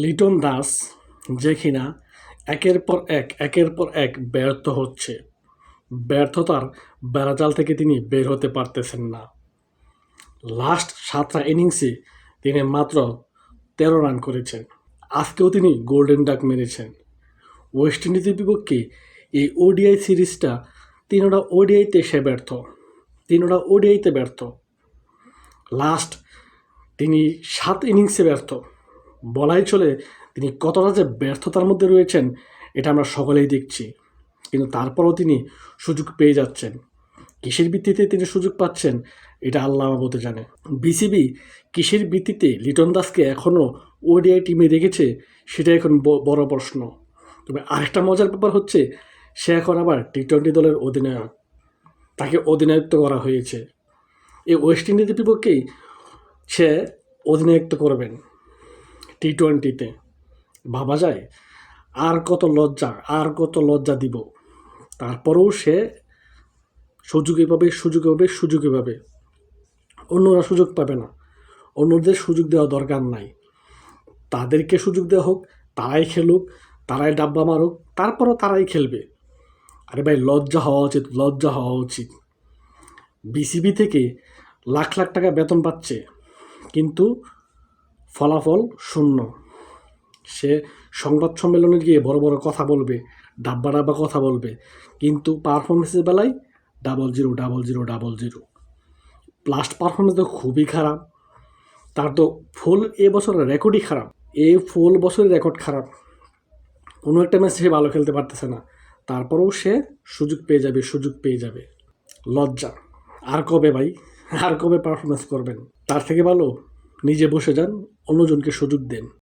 লিটন দাস, যে কিনা একের পর এক, একের পর এক ব্যর্থ হচ্ছে। ব্যর্থতার বেড়াজাল থেকে তিনি বের হতে পারতেছেন না। লাস্ট সাতটা ইনিংসে তিনি মাত্র তেরো রান করেছেন। আজকেও তিনি গোল্ডেন ডাক মেরেছেন। ওয়েস্ট ইন্ডিজের বিপক্ষে এই ওডিআই সিরিজটা তিনোটা ওডিআইতে সে ব্যর্থ, তিনোটা ওডিআইতে ব্যর্থ। লাস্ট তিনি সাত ইনিংসে ব্যর্থ। বলাই চলে তিনি কতটা যে ব্যর্থতার মধ্যে রয়েছেন, এটা আমরা সকলেই দেখছি। কিন্তু তারপরও তিনি সুযোগ পেয়ে যাচ্ছেন। কিসের ভিত্তিতে তিনি সুযোগ পাচ্ছেন, এটা আল্লাহ বলতে জানে। বিসিবি কিসের ভিত্তিতে লিটন দাসকে এখনও ওডিআই টিমে রেখেছে, সেটা এখন বড় প্রশ্ন। তবে আরেকটা মজার ব্যাপার হচ্ছে, সে এখন আবার টি টোয়েন্টি দলের অধিনায়ক। তাকে অধিনায়ত্ব করা হয়েছে। এই ওয়েস্ট ইন্ডিজের বিপক্ষেই সে অধিনায়ত্ব করবেন। টি টোয়েন্টিতে ভাবা যায়, আর কত লজ্জা, আর কত লজ্জা দিব। তারপরেও সে সুযোগে পাবে সুযোগে পাবে সুযোগে পাবে। অন্যরা সুযোগ পাবে না। অন্যদের সুযোগ দেওয়া দরকার নাই। তাদেরকে সুযোগ দেওয়া হোক, তারাই খেলুক, তারাই ডাব্বা মারুক, তারপরও তারাই খেলবে। আরে ভাই, লজ্জা হওয়া উচিত, লজ্জা হওয়া উচিত। বিসিবি থেকে লাখ লাখ টাকা বেতন পাচ্ছে। কিন্তু ফলাফল শূন্য। সে সংবাদ সম্মেলনে গিয়ে বড় বড় কথা বলবে ডাব্বা ডাব্বা কথা বলবে, কিন্তু পারফরমেন্সের বেলায় double zero double zero double zero last performance তো খুবই খারাপ। তার তো ফুল এ বছরের রেকর্ডই খারাপ। এই ফুল বছরের রেকর্ড খারাপ। কোনো একটা ম্যাচ সে ভালো খেলতে পারতেছে না। তারপরেও সে সুযোগ পেয়ে যাবে, সুযোগ পেয়ে যাবে। লজ্জা। আর কবে ভাই? আর কবে পারফরমেন্স করবেন? তার থেকে ভালো? নিজে বসে যান অন্যজনকে সুযোগ দেন।